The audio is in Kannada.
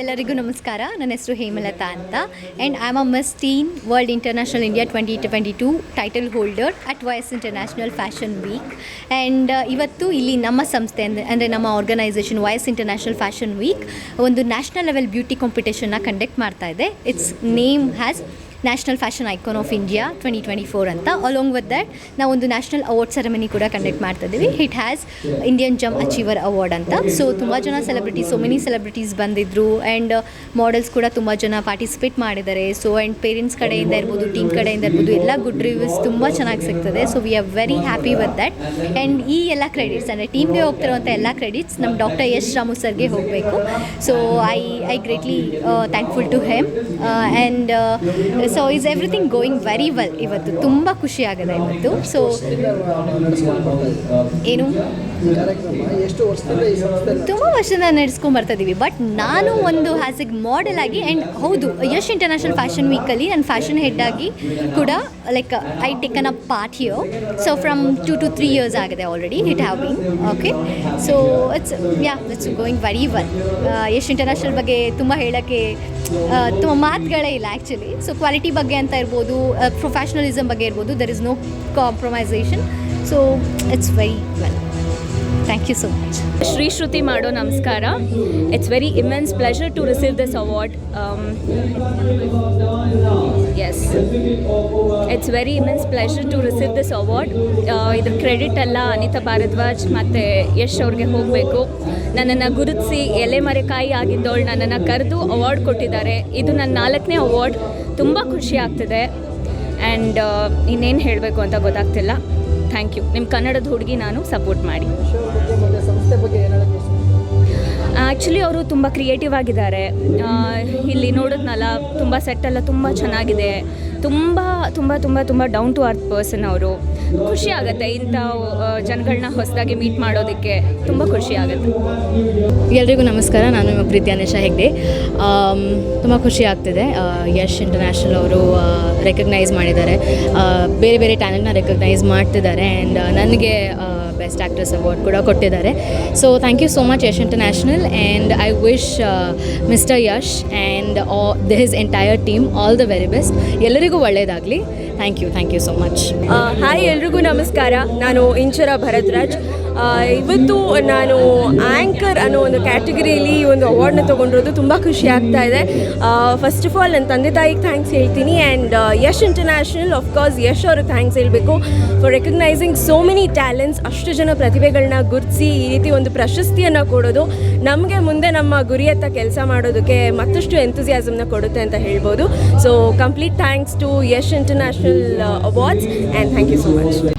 ಎಲ್ಲರಿಗೂ ನಮಸ್ಕಾರ. ನನ್ನ ಹೆಸರು ಹೇಮಲತಾ ಅಂತ. And I am a miss teen world international India twenty twenty two title holder at Vayas international fashion week and ಇವತ್ತು ಇಲ್ಲಿ ನಮ್ಮ ಸಂಸ್ಥೆ ಅಂದರೆ ಅಂದರೆ ನಮ್ಮ organization Vayas international fashion week ಒಂದು ನ್ಯಾಷನಲ್ ಲೆವೆಲ್ ಬ್ಯೂಟಿ ಕಾಂಪಿಟೇಷನ್ನ ಕಂಡಕ್ಟ್ ಮಾಡ್ತಾ ಇದೆ. It's name has national fashion icon of India twenty twenty four ಅಂತ. ಅಲಾಂಗ್ ವಿತ್ ದಟ್ ನಾವು ಒಂದು ನ್ಯಾಷನಲ್ ಅವಾರ್ಡ್ ಸೆರೆಮನಿ ಕೂಡ ಕಂಡಕ್ಟ್ ಮಾಡ್ತಾ ಇದ್ದೀವಿ. It has Indian gem achiever award ಅಂತ. ಸೊ ತುಂಬ ಜನ ಸೆಲೆಬ್ರಿಟೀಸ್ ಸೊ ಮೆನಿ ಸೆಲೆಬ್ರಿಟೀಸ್ ಬಂದಿದ್ದರು ಆ್ಯಂಡ್ ಮಾಡೆಲ್ಸ್ ಕೂಡ ತುಂಬ ಜನ ಪಾರ್ಟಿಸಿಪೇಟ್ ಮಾಡಿದ್ದಾರೆ. ಸೊ ಆ್ಯಂಡ್ ಪೇರೆಂಟ್ಸ್ ಕಡೆಯಿಂದ ಇರ್ಬೋದು ಟೀಮ್ ಕಡೆಯಿಂದ ಇರ್ಬೋದು, ಎಲ್ಲ ಗುಡ್ ರಿವ್ಯೂಸ್ ತುಂಬ ಚೆನ್ನಾಗಿ ಸಿಗ್ತದೆ. So we are very happy with that and ಈ ಎಲ್ಲ ಕ್ರೆಡಿಟ್ಸ್ ಅಂದರೆ ಟೀಮ್ಗೆ ಹೋಗ್ತಿರುವಂಥ ಎಲ್ಲ ಕ್ರೆಡಿಟ್ಸ್ ನಮ್ಮ ಡಾಕ್ಟರ್ ಯಶ್ ರಾಮು ಸರ್ಗೆ ಹೋಗಬೇಕು. So I I greatly thankful to him and so is everything going very well ಇವತ್ತು ತುಂಬ ಖುಷಿ ಆಗಿದೆ ಇವತ್ತು. ಸೊ ಏನು? ತುಂಬ ವರ್ಷದಿಂದ ನಡೆಸ್ಕೊಂಡ್ ಬರ್ತಾ ಇದ್ದೀವಿ ಬಟ್ ನಾನು ಒಂದು ಹ್ಯಾಸ್ ಎ ಮಾಡೆಲ್ ಆಗಿ ಆ್ಯಂಡ್ ಹೌದು, ಯಶ್ ಇಂಟರ್ನ್ಯಾಷನಲ್ ಫ್ಯಾಷನ್ ವೀಕಲ್ಲಿ ನನ್ನ ಫ್ಯಾಷನ್ ಹೆಡ್ ಆಗಿ ಕೂಡ like I taken a part here so from two to three years ಆಗಿದೆ already it have been okay so it's yeah it's going very well Yash international ಬಗ್ಗೆ ತುಂಬ ಹೇಳೋಕ್ಕೆ ತುಂಬ ಮಾತುಗಳೇ ಇಲ್ಲ ಆ್ಯಕ್ಚುಲಿ ಸೊ ಕ್ವಾಲಿಟಿ ಬಗ್ಗೆ ಅಂತ ಇರ್ಬೋದು ಪ್ರೊಫೆಷ್ನಲಿಸಮ್ ಬಗ್ಗೆ ಇರ್ಬೋದು there is no compromisation so it's very well thank you so much Shri Shruti ಮಾಡೋ ನಮಸ್ಕಾರ. It's very immense pleasure to receive this award yes it's very immense pleasure to receive this award ಇದ್ರ ಕ್ರೆಡಿಟ್ ಎಲ್ಲ ಅನಿತಾ ಭಾರದ್ವಾಜ್ ಮತ್ತು ಯಶ್ ಅವ್ರಿಗೆ ಹೋಗಬೇಕು. ನನ್ನನ್ನು ಗುರುತಿಸಿ ಎಲೆ ಮರೆಕಾಯಿ ಆಗಿದ್ದವಳು ನನ್ನನ್ನು ಕರೆದು ಅವಾರ್ಡ್ ಕೊಟ್ಟಿದ್ದಾರೆ. ಇದು ನನ್ನ ನಾಲ್ಕನೇ ಅವಾರ್ಡ್ ತುಂಬ ಖುಷಿ ಆಗ್ತಿದೆ. ಆ್ಯಂಡ್ ಇನ್ನೇನು ಹೇಳಬೇಕು ಅಂತ ಗೊತ್ತಾಗ್ತಿಲ್ಲ. ಥ್ಯಾಂಕ್ ಯು ನಿಮ್ಮ ಕನ್ನಡದ ಹುಡುಗಿ ನಾನು ಸಪೋರ್ಟ್ ಮಾಡಿ. ಆ್ಯಕ್ಚುಲಿ ಅವರು ತುಂಬ ಕ್ರಿಯೇಟಿವ್ ಆಗಿದ್ದಾರೆ. ಇಲ್ಲಿ ನೋಡಿದ್ನಲ್ಲ, ತುಂಬ ಸೆಟ್ ಎಲ್ಲ ತುಂಬ ಚೆನ್ನಾಗಿದೆ. ತುಂಬ ತುಂಬ ತುಂಬ ತುಂಬ ಡೌನ್ ಟು ಅರ್ತ್ ಪರ್ಸನ್ ಅವರು. ಖುಷಿ ಆಗುತ್ತೆ ಇಂಥ ಜನಗಳನ್ನ ಹೊಸದಾಗಿ ಮೀಟ್ ಮಾಡೋದಕ್ಕೆ. ತುಂಬ ಖುಷಿ ಆಗುತ್ತೆ. ಎಲ್ರಿಗೂ ನಮಸ್ಕಾರ. ನಾನು ಪ್ರೀತಿ ಅನೇಶ ಹೆಗ್ಡೆ. ತುಂಬ ಖುಷಿ ಆಗ್ತಿದೆ. ಯಶ್ ಇಂಟರ್ನ್ಯಾಷನಲ್ ಅವರು ರೆಕಗ್ನೈಸ್ ಮಾಡಿದ್ದಾರೆ. ಬೇರೆ ಬೇರೆ ಟ್ಯಾಲೆಂಟ್ನ ರೆಕಗ್ನೈಸ್ ಮಾಡ್ತಿದ್ದಾರೆ. ಆ್ಯಂಡ್ ನನಗೆ ಬೆಸ್ಟ್ ಆ್ಯಕ್ಟ್ರೆಸ್ ಅವಾರ್ಡ್ ಕೂಡ ಕೊಟ್ಟಿದ್ದಾರೆ. So thank you so much Yash international and I wish mister Yash and this entire team all the very best ಎಲ್ಲರಿಗೂ ಒಳ್ಳೆಯದಾಗಲಿ thank you thank you so much hi ಎಲ್ರಿಗೂ ನಮಸ್ಕಾರ. ನಾನು ಇಂಚರ ಭರದ್ರಾಜ್ ಇವತ್ತು ನಾನು ಆ್ಯಂಕರ್ ಅನ್ನೋ ಒಂದು ಕ್ಯಾಟಗರಿಯಲ್ಲಿ ಈ ಒಂದು ಅವಾರ್ಡ್ನ ತೊಗೊಂಡಿರೋದು ತುಂಬ ಖುಷಿ ಆಗ್ತಾ ಇದೆ. ಫಸ್ಟ್ ಆಫ್ ಆಲ್ ನನ್ನ ತಂದೆ ತಾಯಿಗೆ ಥ್ಯಾಂಕ್ಸ್ ಹೇಳ್ತೀನಿ and Yash international course Yash ಅವ್ರಿಗೆ ಥ್ಯಾಂಕ್ಸ್ ಹೇಳಬೇಕು for recognising so many talents ಅಷ್ಟು ಜನ ಪ್ರತಿಭೆಗಳನ್ನ ಗುರುತಿಸಿ ಈ ರೀತಿ ಒಂದು ಪ್ರಶಸ್ತಿಯನ್ನು ಕೊಡೋದು ನಮಗೆ ಮುಂದೆ ನಮ್ಮ ಗುರಿಯತ್ತ ಕೆಲಸ ಮಾಡೋದಕ್ಕೆ ಮತ್ತಷ್ಟು ಎಂತುಸಿಯಾಸಮ್ನ ಕೊಡುತ್ತೆ ಅಂತ ಹೇಳ್ಬೋದು. So complete thanks to Yash international awards and thank you so much